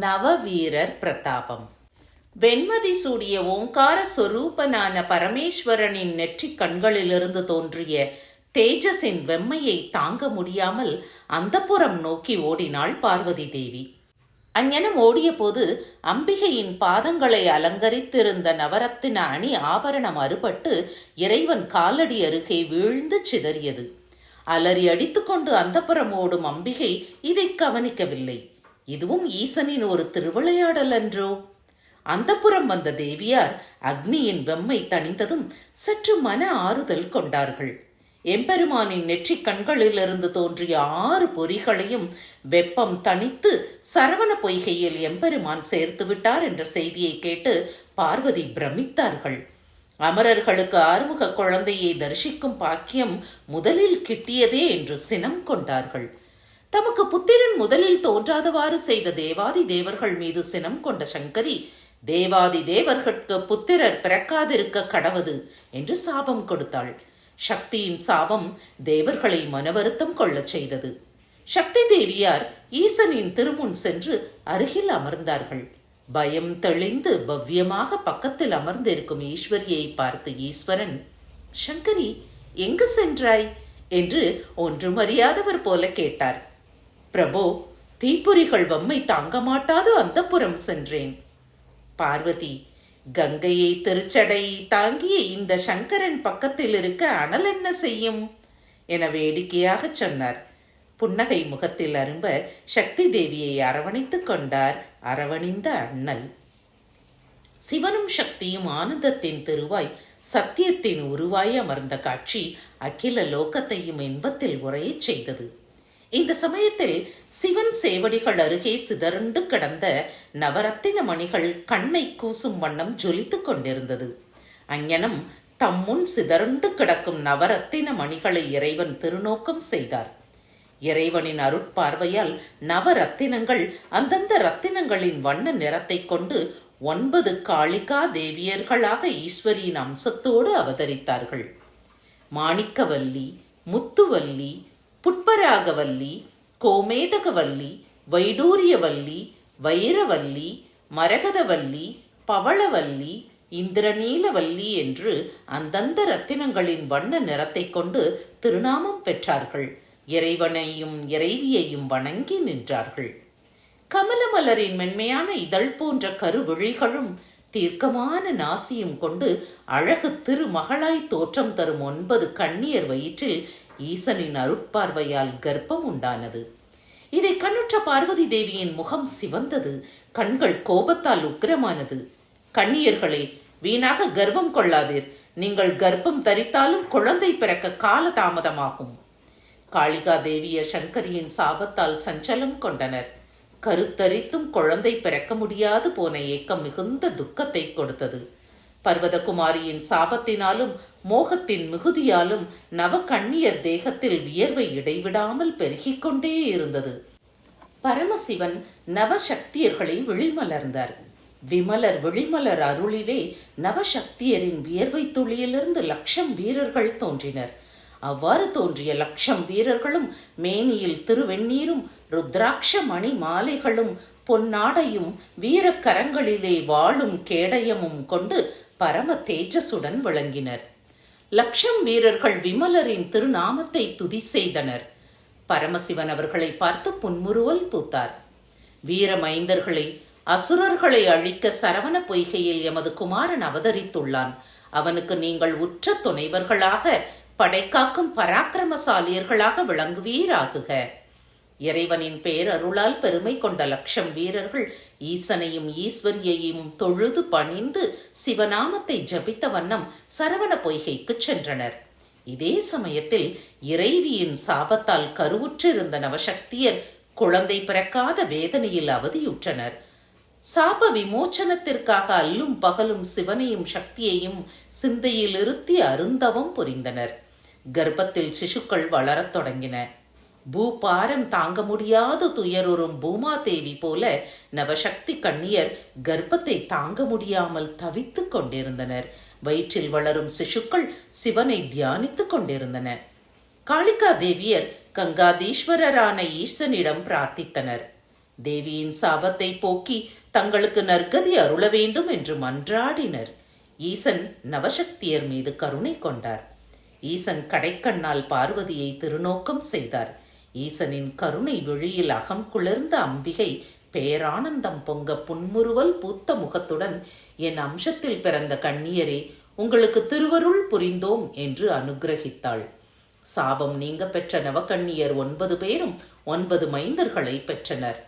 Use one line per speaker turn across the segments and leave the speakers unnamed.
நவவீரர் பிரதாபம். வெண்மதி சூடிய ஓங்கார சொரூபனான பரமேஸ்வரனின் நெற்றிக் கண்களிலிருந்து தோன்றிய தேஜஸின் வெம்மையை தாங்க முடியாமல் அந்தப்புறம் நோக்கி ஓடினாள் பார்வதி தேவி. அங்ஙனம் ஓடியபோது அம்பிகையின் பாதங்களை அலங்கரித்திருந்த நவரத்தின அணி ஆபரணம் அறுபட்டு இறைவன் காலடி அருகே வீழ்ந்து சிதறியது. அலறி அடித்துக்கொண்டு அந்தப்புறம் ஓடும் அம்பிகை இதை கவனிக்கவில்லை. இதுவும் ஈசனின் ஒரு திருவிளையாடல் அன்றோ? அந்தப்புறம் வந்த தேவியார் அக்னியின் வெம்மை தணிந்ததும் சற்று மன ஆறுதல் கொண்டார்கள். எம்பெருமானின் நெற்றிக் கண்களிலிருந்து தோன்றிய ஆறு பொறிகளையும் வெப்பம் தணித்து சரவண பொய்கையில் எம்பெருமான் சேர்த்து விட்டார் என்ற செய்தியை கேட்டு பார்வதி பிரமித்தார்கள். அமரர்களுக்கு ஆறுமுக குழந்தையை தரிசிக்கும் பாக்கியம் முதலில் கிட்டியதே என்று சினம் கொண்டார்கள். தமக்கு புத்திரன் முதலில் தோன்றாதவாறு செய்த தேவாதி தேவர்கள் மீது சினம் கொண்ட சங்கரி தேவாதி தேவர்களுக்கு புத்திரர் பிறக்காதிருக்க கடவது என்று சாபம் கொடுத்தாள். சக்தியின் சாபம் தேவர்களை மனவருத்தம் கொள்ளச் செய்தது. சக்தி தேவியார் ஈசனின் திருமுன் சென்று அருகில் அமர்ந்தார்கள். பயம் தெளிந்து பவ்யமாக பக்கத்தில் அமர்ந்திருக்கும் ஈஸ்வரியை பார்த்து ஈஸ்வரன் சங்கரி எங்கு சென்றாய்? என்று ஒன்றும் அறியாதவர் போல கேட்டார். பிரபோ தீப்பொறிகள் வம்மை தாங்க மாட்டாது அந்தப்புறம் சென்றேன். பார்வதி கங்கையை திருச்சடை தாங்கிய இந்த சங்கரன் பக்கத்தில் இருக்க அனல் என்ன செய்யும்? என வேடிக்கையாகச் சொன்னார். புன்னகை முகத்தில் அரும்ப சக்தி தேவியை அரவணைத்துக் கொண்டார் அரவணிந்த அண்ணல். சிவனும் சக்தியும் ஆனந்தத்தின் திருவாய் சத்தியத்தின் உருவாய் அமர்ந்த காட்சி அகில லோகத்தையும் இன்பத்தில் உரையச் செய்தது. இந்த சமயத்தில் சிவன் சேவடிகள் அருகே சிதறண்டு கிடந்த நவரத்தின மணிகள் கண்ணை கூசும் வண்ணம் ஜொலித்துக் கொண்டிருந்தது. அங்ஞனம் தம்முன் சிதறண்டு கிடக்கும் நவரத்தின மணிகளை இறைவன் திருநோக்கம் செய்தார். இறைவனின் அருட்பார்வையால் நவரத்தினங்கள் அந்தந்த ரத்தினங்களின் வண்ண நிறத்தைக் கொண்டு ஒன்பது காளிகா தேவியர்களாக ஈஸ்வரியின் அம்சத்தோடு அவதரித்தார்கள். மாணிக்கவல்லி முத்துவல்லி புட்பராகவல்லி கோமேதகவல்லி வைடூரியவல்லி வைரவல்லி மரகதவல்லி பவளவல்லி இந்திரநீலவல்லி என்று அந்தந்த ரத்தினங்களின் வண்ண நிறத்தைக் கொண்டு திருநாமம் பெற்றார்கள். இறைவனையும் இறைவியையும் வணங்கி நின்றார்கள். கமலமலரின் மென்மையான இதழ் போன்ற கருவிழிகளும் தீர்க்கமான நாசியும் கொண்டு அழகு திருமகளாய் தோற்றம் தரும் ஒன்பது கண்ணியர் வயிற்றில் ஈசனின் அருட்பார்வையால் கர்ப்பம் உண்டானது. இதை கண்ணுற்ற பார்வதி தேவியின் முகம் சிவந்தது. கண்கள் கோபத்தால் உக்கிரமானது. கண்ணியர்களே வீணாக கர்ப்பம் கொள்ளாதீர். நீங்கள் கர்ப்பம் தரித்தாலும் குழந்தை பிறக்க கால தாமதமாகும் காளிகா தேவிய சங்கரியின் சாபத்தால் சஞ்சலம் கொண்டனர். கருத்தரித்தும் குழந்தை பிறக்க முடியாது போன ஏக்கம் மிகுந்த துக்கத்தை கொடுத்தது. பர்வதகுமாரியின் சாபத்தினாலும் மோகத்தின் மிகுதியாலும் நவக்கண்ணியர் தேகத்தில் வியர்வை இடைவிடாமல் பெருகிக் கொண்டே இருந்தது. பரமசிவன் நவசக்தியர்களை விழிமலர்ந்தார். விமலர் விழிமலர் அருளிலே நவசக்தியரின் வியர்வை துளியிலிருந்து லட்சம் வீரர்கள் தோன்றினர். அவ்வாறு தோன்றிய லட்சம் வீரர்களும் மேனியில் திருவெண்ணீரும் ருத்ராட்ச மணி மாலைகளும் பொன்னாடையும் வீரக்கரங்களிலே வாழும் கேடயமும் கொண்டு பரம தேஜசுடன் விளங்கினர். லட்சம் வீரர்கள் விமலரின் திருநாமத்தை துதி செய்தனர். பரமசிவன் அவர்களை பார்த்து புன்முறுவல் பூத்தார். வீர மைந்தர்களை அசுரர்களை அழிக்க சரவண பொய்கையில் எமது குமாரன் அவதரித்துள்ளான். அவனுக்கு நீங்கள் உற்ற துணைவர்களாக படைக்காக்கும் பராக்கிரமசாலியர்களாக விளங்குவீராகுக. இறைவனின் பேரருளால் பெருமை கொண்ட லட்சம் வீரர்கள் ஈசனையும் ஈஸ்வரியையும் தொழுது பணிந்து சிவநாமத்தை ஜபித்த வண்ணம் சரவண பொய்கைக்குச் சென்றனர். இதே சமயத்தில் இறைவியின் சாபத்தால் கருவுற்றிருந்த நவசக்தியர் குழந்தை பிறக்காத வேதனையில் அவதியுற்றனர். சாப விமோச்சனத்திற்காக அல்லும் பகலும் சிவனையும் சக்தியையும் சிந்தையில் இருத்தி அருந்தவம் புரிந்தனர். கர்ப்பத்தில் சிசுக்கள் வளரத் தொடங்கின. பூபாரம் தாங்க முடியாத துயருறும் பூமாதேவி போல நவசக்தி கண்ணியர் கர்ப்பத்தை தாங்க முடியாமல் தவித்துக் கொண்டிருந்தனர். வயிற்றில் வளரும் சிசுக்கள் சிவனை தியானித்துக் கொண்டிருந்தன. காளிகா தேவியர் கங்காதீஸ்வரரான ஈசனிடம் பிரார்த்தித்தனர். தேவியின் சாபத்தை போக்கி தங்களுக்கு நற்கதி அருள வேண்டும் என்று மன்றாடினர். ஈசன் நவசக்தியர் மீது கருணை கொண்டார். ஈசன் கடைக்கண்ணால் பார்வதியை திருநோக்கம் செய்தார். ஈசனின் கருணை விழியில் அகம் குளிர்ந்த அம்பிகை பேரானந்தம் பொங்க புன்முறுவல் பூத்த முகத்துடன் என் அம்சத்தில் பிறந்த கண்ணியரே உங்களுக்கு திருவருள் புரிந்தோம் என்று அனுக்கிரகித்தாள் சாபம் நீங்க பெற்ற நவகண்ணியர் ஒன்பது பேரும் ஒன்பது மைந்தர்களை பெற்றனர்.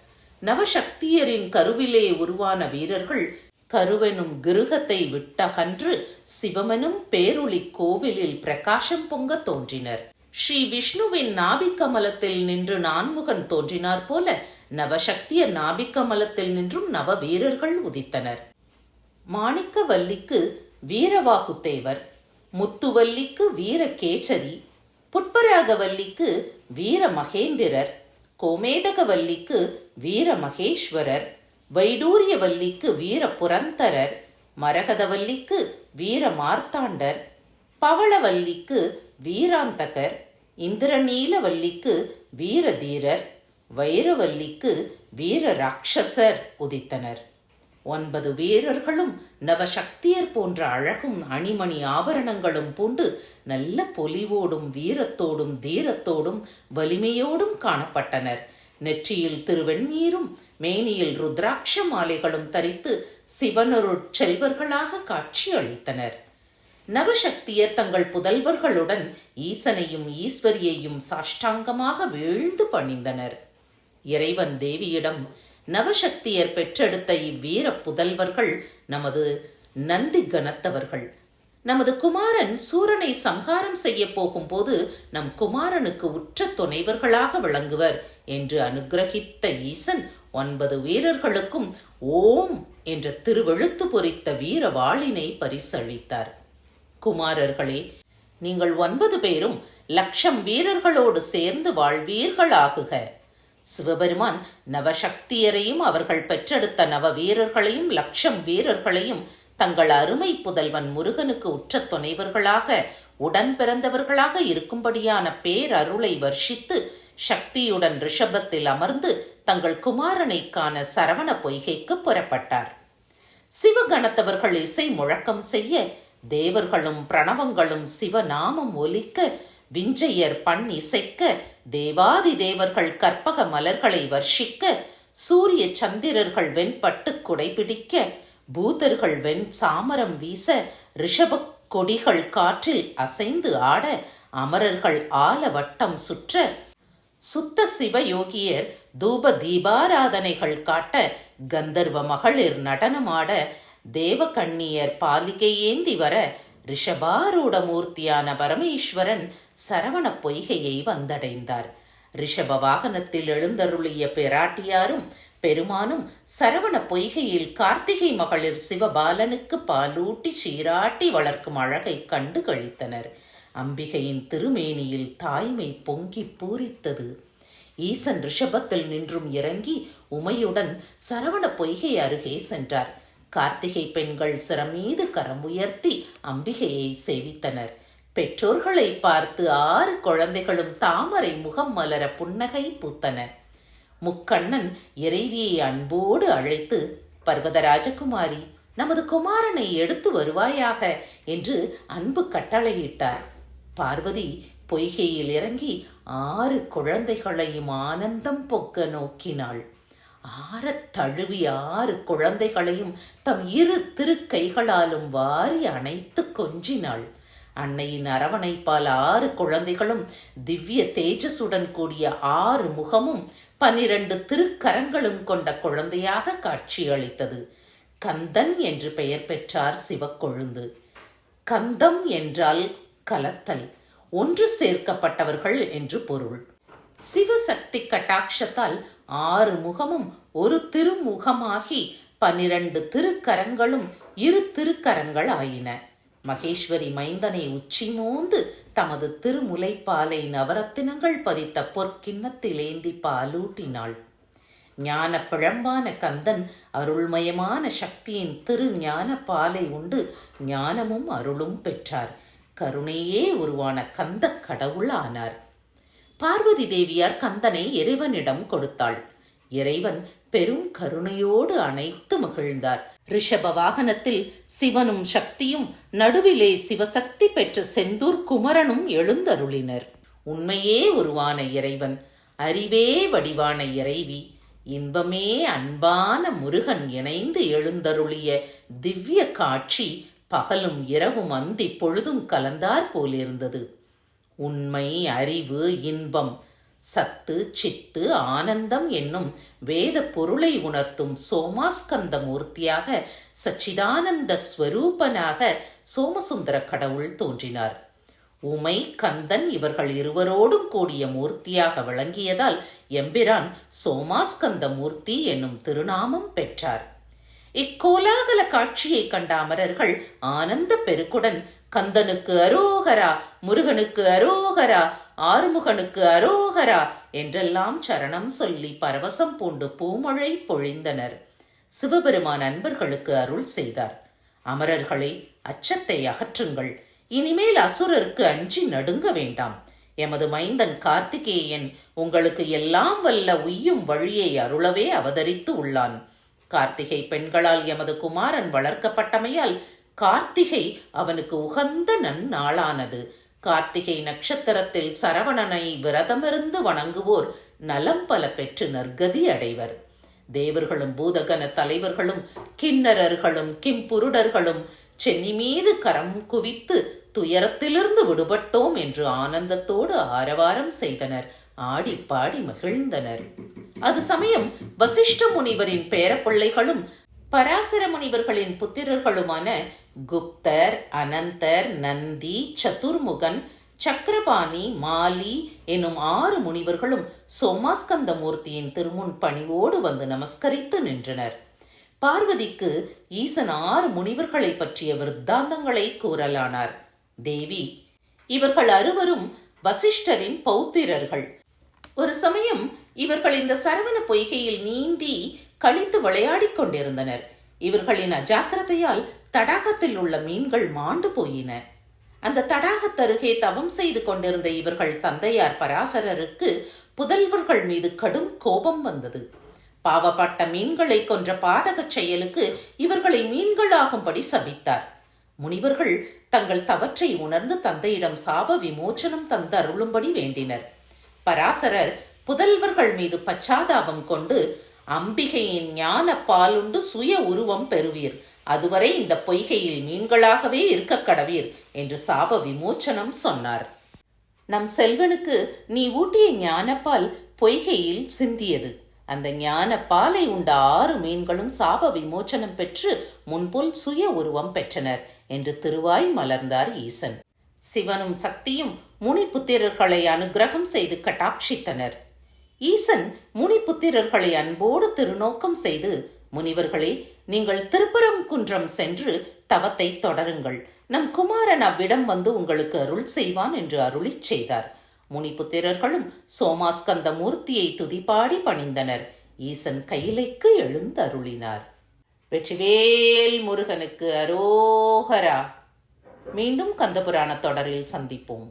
நவசக்தியரின் கருவிலே உருவான வீரர்கள் கருவெனும் கிருகத்தை விட்டகன்று சிவமெனும் பேருளி கோவிலில் பிரகாசம் பொங்க தோன்றினர். ஸ்ரீ விஷ்ணுவின் நாபிக்கமலத்தில் நின்று நான்முகன் தோன்றினார் போல நவசக்தியர் நாபிக்கமலத்தில் நின்றும் நவ வீரர்கள் உதித்தனர். மாணிக்கவல்லிக்கு வீரவாகுத்தேவர் முத்துவல்லிக்கு வீரகேசரி புட்பராகவல்லிக்கு வீர மகேந்திரர் கோமேதகவல்லிக்கு வீர மகேஸ்வரர் வைடூரியவல்லிக்கு வீர புரந்தரர் மரகதவல்லிக்கு வீர மார்த்தாண்டர் பவளவல்லிக்கு வீராந்தகர் இந்திரநீலவல்லிக்கு வீரதீரர் வைரவல்லிக்கு வீர ராட்சசர் உதித்தனர். ஒன்பது வீரர்களும் நவசக்தியர் போன்ற அழகும் அணிமணி ஆபரணங்களும் பூண்டு நல்ல பொலிவோடும் வீரத்தோடும் தீரத்தோடும் வலிமையோடும் காணப்பட்டனர். நெற்றியில் திருவெண்ணீரும் மேனியில் ருத்ராட்ச மாலைகளும் தரித்து சிவனருட் செல்வர்களாக காட்சி அளித்தனர் நவசக்தியர் தங்கள் புதல்வர்களுடன் ஈசனையும் ஈஸ்வரியையும் சாஷ்டாங்கமாக வீழ்ந்து பணிந்தனர். இறைவன் தேவியிடம் நவசக்தியர் பெற்றெடுத்த இவ்வீர புதல்வர்கள் நமது நந்தி கனத்தவர்கள். நமது குமாரன் சூரனை சம்ஹாரம் செய்ய போகும்போது நம் குமாரனுக்கு உற்ற துணைவர்களாக விளங்குவர் என்று அனுகிரகித்த ஈசன் ஒன்பது வீரர்களுக்கும் ஓம் என்ற திருவெழுத்து பொறித்த வீர வாளினை பரிசளித்தார். குமாரர்களே நீங்கள் ஒன்பது பேரும் லட்சம் வீரர்களோடு சேர்ந்து வாழ்வீர்களாகுக. சிவபெருமான் நவசக்தியரையும் அவர்கள் பெற்றெடுத்த நவ வீரர்களையும் லட்சம் வீரர்களையும் தங்கள் அருமை புதல்வன் முருகனுக்கு உற்ற துணைவர்களாக உடன் பிறந்தவர்களாக இருக்கும்படியான பேரருளை வர்ஷித்து சக்தியுடன் ரிஷபத்தில் அமர்ந்து தங்கள் குமாரனை காண சரவண பொய்கைக்கு புறப்பட்டார். சிவகணத்தவர்கள் இசை முழக்கம் செய்ய தேவர்களும் பிரணவங்களும் சிவநாமம் ஒலிக்க விஞ்சையர் பண் இசைக்க தேவாதி தேவர்கள் கற்பக மலர்களை வர்ஷிக்க சூரிய சந்திரர்கள் வெண்பட்டு குடைபிடிக்க பூதர்கள் வெண் சாமரம் வீச ரிஷப கொடிகள் காற்றில் அசைந்து ஆட அமரர்கள் ஆல வட்டம் சுற்ற சுத்த சிவயோகியர் தூப தீபாராதனைகள் காட்ட கந்தர்வ மகளிர் நடனமாட தேவகண்ணியர் பாலிகை ஏந்தி வர ரிஷபாரூட மூர்த்தியான பரமேஸ்வரன் சரவண பொய்கையை வந்தடைந்தார். ரிஷப வாகனத்தில் எழுந்தருளிய பெராட்டியாரும் பெருமானும் சரவண பொய்கையில் கார்த்திகை மகளிர் சிவபாலனுக்கு பாலூட்டி சீராட்டி வளர்க்கும் அழகை கண்டு கழித்தனர். அம்பிகையின் திருமேனியில் தாய்மை பொங்கி பூரித்தது. ஈசன் ரிஷபத்தில் நின்றும் இறங்கி உமையுடன் சரவண பொய்கை அருகே சென்றார். கார்த்திகை பெண்கள் சிரமீது கரம் உயர்த்தி அம்பிகையை சேவித்தனர். பெற்றோர்களை பார்த்து ஆறு குழந்தைகளும் தாமரை முகம் மலர புன்னகை பூத்தன. முக்கண்ணன் இறைவியை அன்போடு அழைத்து பர்வத ராஜகுமாரி நமது குமாரனை எடுத்து வருவாயாக என்று அன்பு கட்டளையிட்டார். பார்வதி பொய்கையில் இறங்கி ஆறு குழந்தைகளையும் ஆனந்தம் பொக்க நோக்கினாள். ஆறத் தழுவி ஆறு குழந்தைகளையும் தம் இரு திருக்கைகளாலும் வாரி அணைத்து கொஞ்சினாள். அன்னையின் அரவணைப்பால் ஆறு குழந்தைகளும் திவ்ய தேஜசுடன் கூடிய ஆறு முகமும் பனிரண்டு திருக்கரங்களும் கொண்ட குழந்தையாக காட்சியளித்தது. கந்தன் என்று பெயர் பெற்றார் சிவக்கொழுந்து. கந்தம் என்றால் கலத்தல் ஒன்று சேர்க்கப்பட்டவர்கள் என்று பொருள். சிவசக்தி கட்டாட்சத்தால் ஆறு முகமும் ஒரு திருமுகமாகி பனிரண்டு திருக்கரங்களும் இரு திருக்கரங்கள் ஆயின மகேஸ்வரி மைந்தனை உச்சி மோந்து தமது திருமுலைப்பாலை நவரத்தினங்கள் பதித்த பொற்கிண்ணத்தில் ஏந்தி பாலூட்டினாள். ஞான பிழம்பான கந்தன் அருள்மயமான சக்தியின் திரு ஞான பாலை உண்டு ஞானமும் அருளும் பெற்றார். கருணையே உருவான கந்த கடவுள் ஆனார் பார்வதி தேவியார் கந்தனை இறைவனிடம் கொடுத்தாள். இறைவன் பெரும் கருணையோடு அணைத்து மகிழ்ந்தார். ரிஷப வாகனத்தில் சிவனும் சக்தியும் நடுவிலே சிவசக்தி பெற்ற செந்தூர் குமரனும் எழுந்தருளினர். உண்மையே உருவான இறைவன் அறிவே வடிவான இறைவி இன்பமே அன்பான முருகன் இணைந்து எழுந்தருளிய திவ்ய காட்சி பகலும் இரவும் அந்தி பொழுதும் கலந்தார் போலிருந்தது. உண்மை அறிவு இன்பம் சத்து சித்து ஆனந்தம் என்னும் வேத பொருளை உணர்த்தும் சோமாஸ்கந்த மூர்த்தியாக சச்சிதானந்த ஸ்வரூபனாக சோமசுந்தர கடவுள் தோன்றினார். உமை கந்தன் இவர்கள் இருவரோடும் கூடிய மூர்த்தியாக விளங்கியதால் எம்பிரான் சோமாஸ்கந்த மூர்த்தி என்னும் திருநாமம் பெற்றார். இக்கோலாகல காட்சியை கண்ட அமரர்கள் ஆனந்த பெருக்குடன் கந்தனுக்கு அரோகரா முருகனுக்கு அரோகரா ஆறுமுகனுக்கு அரோகரா என்றெல்லாம் சரணம் சொல்லி பரவசம் பூண்டு பூமழை பொழிந்தனர். சிவபெருமான் அன்பர்களுக்கு அருள் செய்தார். அமரர்களை அச்சத்தை அகற்றுங்கள். இனிமேல் அசுரருக்கு அஞ்சி நடுங்க வேண்டாம். எமது மைந்தன் கார்த்திகேயன் உங்களுக்கு எல்லாம் வல்ல உய்யும் வழியை அருளவே அவதரித்து உள்ளான். கார்த்திகை பெண்களால் எமது குமாரன் வளர்க்கப்பட்டமையால் கார்த்திகை அவனுக்கு உகந்த நன்னாளானது. கார்த்திகை நட்சத்திரத்தில் சரவணனை விரதமிருந்து வணங்குவோர் நலம் பல பெற்று நற்கதி அடைவர். தேவர்களும் பூதகன தலைவர்களும் கிண்ணறர்களும் கிம்புருடர்களும் சென்னி மீது கரம் குவித்து துயரத்திலிருந்து விடுபட்டோம் என்று ஆனந்தத்தோடு ஆரவாரம் செய்தனர். ஆடி பாடி மகிழ்ந்தனர். அது சமயம் வசிஷ்ட முனிவரின் பேரப்பிள்ளைகளும் பராசர முனிவர்களின் புத்திரர்களுமான குப்தர் அனந்தர் நந்தி சதுர்முகன் சக்கரபாணி மாலி எனும் ஆறு முனிவர்களும் சோமாஸ்கந்த மூர்த்தியின் திருமுன் பணிவோடு வந்து நமஸ்கரித்து நின்றனர். பார்வதிக்கு ஈசன் ஆறு முனிவர்களை பற்றிய விருத்தாந்தங்களை கூறலானார். தேவி இவர்கள் அறுவரும் வசிஷ்டரின் பௌத்திரர்கள். ஒரு சமயம் இவர்கள் இந்த சரவண பொய்கையில் நீந்தி கழித்து விளையாடிக் கொண்டிருந்தனர். இவர்களின் அஜாக்கிரதையால் தடாகத்தில் உள்ள மீன்கள் மாண்டு போயின. அந்த தடாகத்தருகே தவம் செய்து கொண்டிருந்த இவர்கள் தந்தையார் பராசரருக்கு புதல்வர்கள் மீது கடும் கோபம் வந்தது. பாவப்பட்ட மீன்களை கொன்ற பாதகச் செயலுக்கு இவர்களை மீன்களாகும்படி சபித்தார். முனிவர்கள் தங்கள் தவற்றை உணர்ந்து தந்தையிடம் சாப விமோச்சனம் தந்து அருளும்படி வேண்டினர். பராசரர் புதல்வர்கள் மீது பச்சாதாபம் கொண்டு அம்பிகையின் ஞான பாலுண்டு சுய உருவம் பெறுவீர். அதுவரை இந்த பொய்கையில் மீன்களாகவே இருக்க கடவீர் என்று சாப விமோச்சனம் சொன்னார். நம் செல்வனுக்கு நீ ஊட்டிய ஞானப்பால் பொய்கையில் சிந்தியது. அந்த ஞான பாலை உண்ட ஆறு மீன்களும் சாப விமோச்சனம் பெற்று முன்புல் சுய உருவம் பெற்றனர் என்று திருவாய் மலர்ந்தார் ஈசன். சிவனும் சக்தியும் முனிபுத்திரர்களை அனுகிரகம் செய்து கட்டாட்சித்தனர். ஈசன் முனிபுத்திரர்களை அன்போடு திருநோக்கம் செய்து முனிவர்களே நீங்கள் திருப்பரம் குன்றம் சென்று தவத்தை தொடருங்கள். நம் குமாரன் அவ்விடம் வந்து உங்களுக்கு அருள் செய்வான் என்று அருளிச் செய்தார் முனிபுத்திரர்களும் சோமாஸ்கந்த மூர்த்தியை துதிபாடி பணிந்தனர். ஈசன் கையிலைக்கு எழுந்தருளினார் வெற்றிவேல் முருகனுக்கு அரோகரா. மீண்டும் கந்தபுராண தொடரில் சந்திப்போம்.